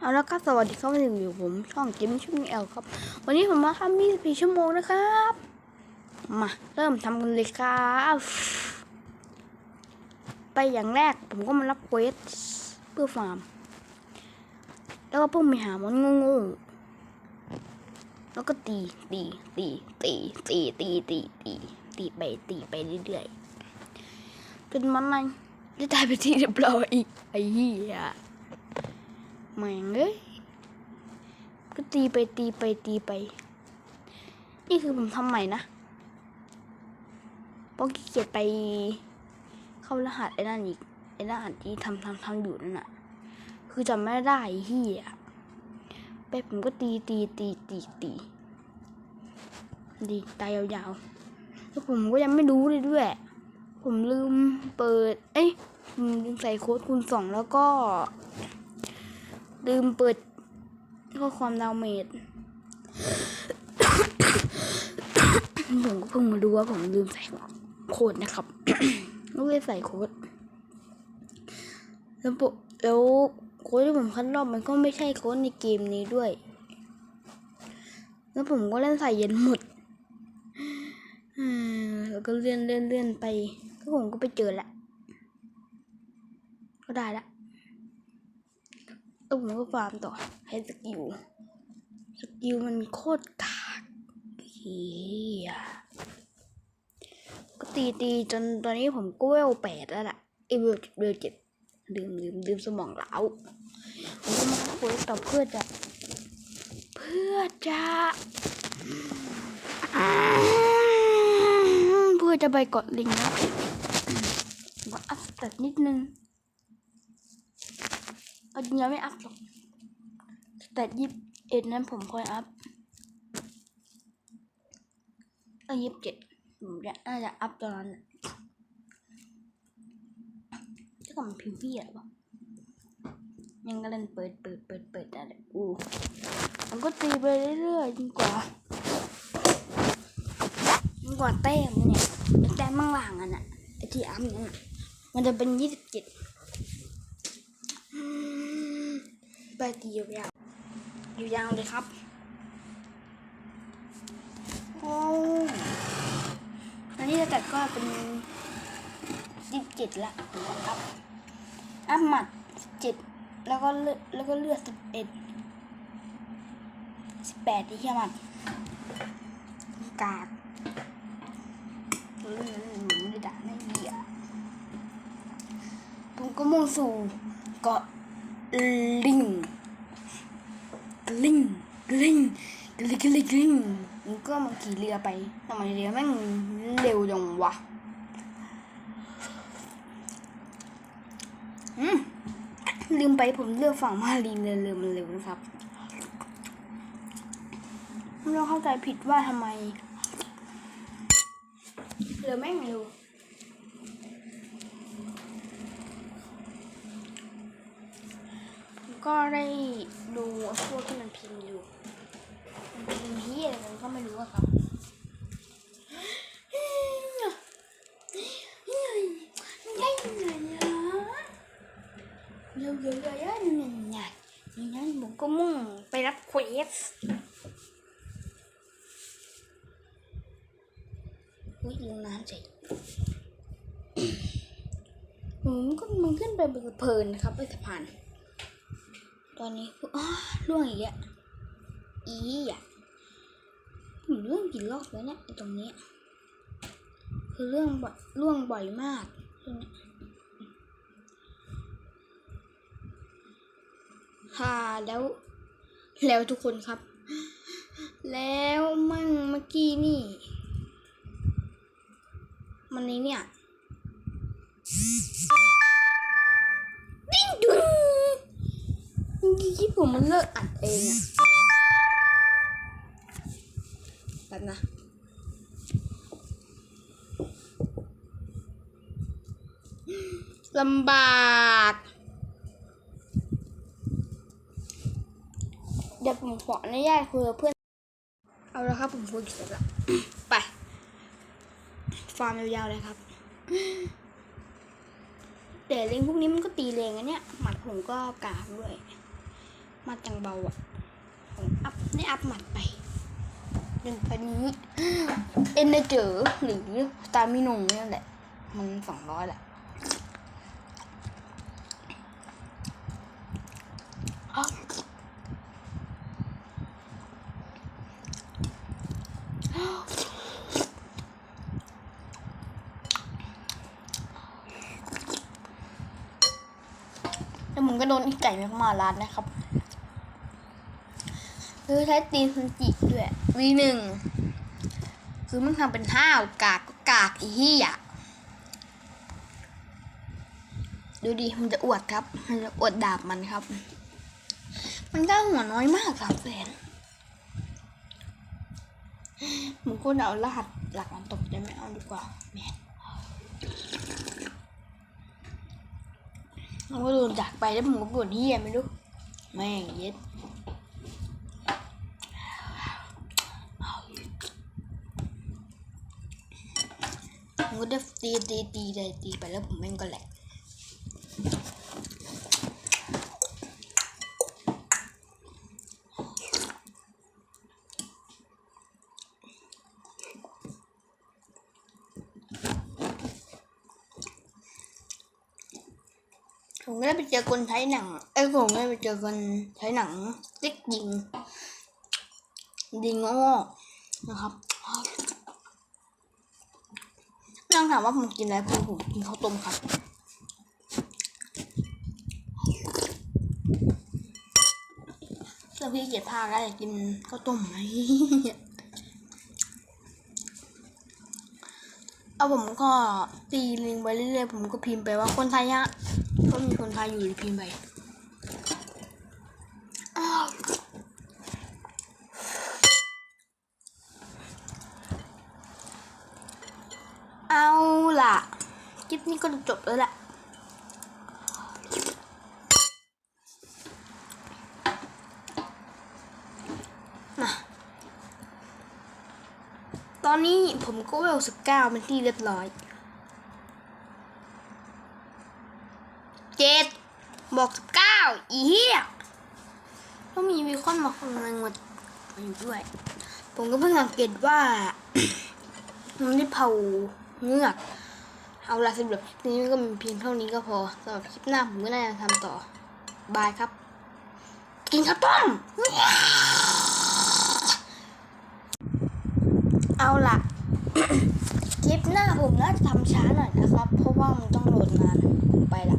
เอาละครับสวัสดีครับวันนี้อยู่ผมช่องจิมชุ่มแอลครับ วันนี้ผมมาทำ24ชั่วโมงนะครับ มาเริ่มทำกันเลยครับ ไปอย่างแรกผมก็มารับเควสเพื่อฟาร์ม แล้วก็เพิ่งไปหามอนงูๆแล้วก็ตีตีตีตีตีตีตีตีตีไปตีไปเรื่อยๆจนมันมันได้ตายไปที่เรียบร้อยอีกไอ้เหี้ย แม่งเอ้ยก็ตีไปตีไปตีไป นี่คือผมทำใหม่นะเพราะขี้เกียจไป เข้ารหัสไอ้นั่นอีกไอ้รหัสที่ทำทำทำอยู่นั่นน่ะคือจำไม่ได้ไอ้เฮียไปผมก็ตีตีตีตีตีดีตายยาวๆแล้วผมก็ยังไม่รู้เลยด้วย ผมลืมเปิด เอ้ยผมลืมใส่โค้ดคูณสองแล้วก็ ลืมเปิดข้อความดาวเมจผมก็เพิ่งมาดูว่าผมลืมใส่โค้ดนะครับก็เลยใส่โค้ดแล้วปแล้วโค้ดที่ผมคัดรอบมันก็ไม่ใช่โค้ดในเกมนี้ด้วย แล้วผมก็เล่นใส่เย็นหมดอแล้วก็เลื่อนเลื่อนเลื่อนไปก็ผมก็ไปเจอละ ก็ได้ละ แล้วผมก็ฟาร์มต่อให้สกิลสกิลมันโคตรกากเฮียก็ตีตีจนตอนนี้ผมก็เวลแปดแล้วล่ะไอ้เวลเวลเจ็ดลืมลืมลืมสมองเหลาผมก็มาคุยต่อเพื่อจะเพื่อจะเพื่อจะไปกาะลิงนะผมก็อัพสเตตนิดนึง เอาจริงๆไม่อัพหรอกแต่ยิบเอ็ดนั้นผมค่อยอัพเออยิบเจ็ดผมจะน่าจะอัพตอนนั้นน่ะถ้ากับมันพิมพ์พี่อะไรปะยังก็เล่นเปิดเปิดเปิดเปิดอะไรอู้มันก็ตีไปเรื่อยๆจนกว่าจนกว่าแต้มเนี่ยไอ้แต้มข้างหลังอะน่ะไอที่อัพนั่นมันจะเป็นยี่สิบเจ็ด ไปตียาวๆอยู่ยาวเลยครับโอ้อันนี้แต่ก็เป็นยี่สิบเจ็ดละอัพอัพหมัดเจ็ดแล้วก็เลือดแล้วก็เลือดสิบเอ็ดสิบแปดที่เฮียมัดกากเลือดหนูไม่ได้ด่าไม่ดีอะผมก็มุ่งสู่เกาะ ลิงกลิงกลิงกลิงกลิงกลิงมันก็มาขี่เรือไปทำไมเรือแม่งเร็วจังวะอืมลืมไปผมเลือกฝั่งมาลีนเรือเรือมันเร็วนะครับเราเข้าใจผิดว่าทำไมเรือแม่งเร็ว ก็ได้ดูพวกที่มันพิมพ์อยู่ มันพิมพ์ที่อะไรกันก็ไม่รู้อะครับเงินเหรอเยอะๆๆๆๆอย่างนั้นผมก็มุ่งไปรับเควสอุ้ยลงน้ำใจผมก็มันขึ้นไปเพลินครับไปสะพาน ตอนนี้คืออ้อล่วงอีกแล้วอีอะผมล่วงกี่รอบแล้วเนี่ยตรงนี้ คือเรื่องบ่อยล่วงบ่อยมากเรื่องนี้ค่ะแล้ว แล้วทุกคนครับ แล้วมั่งเมื่อกี้นี่ มันนี้เนี่ย กี้ที่ผมมันเลิกอัดเองอะแบบนะลำบาก เดี๋ยวผมขออนุญาตคุยกับเพื่อน เอาละครับผมคุยเสร็จแล้ว ไป ฟาร์มยาวๆเลยครับ แต่เลงพวกนี้มันก็ตีแรงอันเนี้ยหมัดผมก็กากด้วย มาจังเบาอะผมอัพได้อัพหมัดไปเป็นไปนี้เอ็นเจอร์หรือตามิโนนี่แหละ มันสองร้อยแหละอ้าวแล้วผมก็โดนอีไก่แมกมาร้านนะครับ คือใช้ตีนซันจิด้วย วีหนึ่ง คือมันทำเป็นห้าวกากก็กากอีที่อะดูดิ มันจะอวดครับ มันจะอวดดาบมันครับ มันก็หัวน้อยมากครับแฟนมึงก็เอารหัสหลักมันตกได้ไหมเอาดีกว่าแมนมันก็โดนจากไปแล้วผมก็ปวดเฮียไม่รู้ แม่งเย็ด ก็ได้ตีตีตีตีตีไปแล้วผมแม่งก็แหลกผมก็ได้ไปเจอคนใช้หนัง เอ้ยผมก็ได้ไปเจอคนใช้หนังติ๊กยิงยิงง่ๆนะครับ ไม่ต้องถามว่าผมกินอะไรผมผมกินข้าวต้มครับเสื้อพี่เกียรติภาคแล้วอยากกินข้าวต้มไหมเอาผมก็ตีลิงไปเรื่อยๆผมก็พิมพ์ไปว่าคนไทยฮะก็มีคนไทยอยู่พิมพ์ไปอ้าวเอาล่ะ คลิป นี้ก็จบแล้วแหละมาตอนนี้ผมก็เวลสิบเก้าเป็นที่เรียบร้อย เจ็ดบอกสิบเก้าอีเหี้ยก็มีวีคอนมาคนนึงมามาอยู่ด้วย ผมก็เพิ่งสังเกตว่า มันได้เผาเงือก เอาละสำหรับคลิปนี้ก็มีเพียงเท่านี้ก็พอสำหรับคลิปหน้าผมก็น่าจะทำต่อ บายครับ กินข้าวต้มเอาละคลิปหน้าผมน่าจะทำช้าหน่อยนะครับ เพราะว่ามันต้องโหลดนานไปละ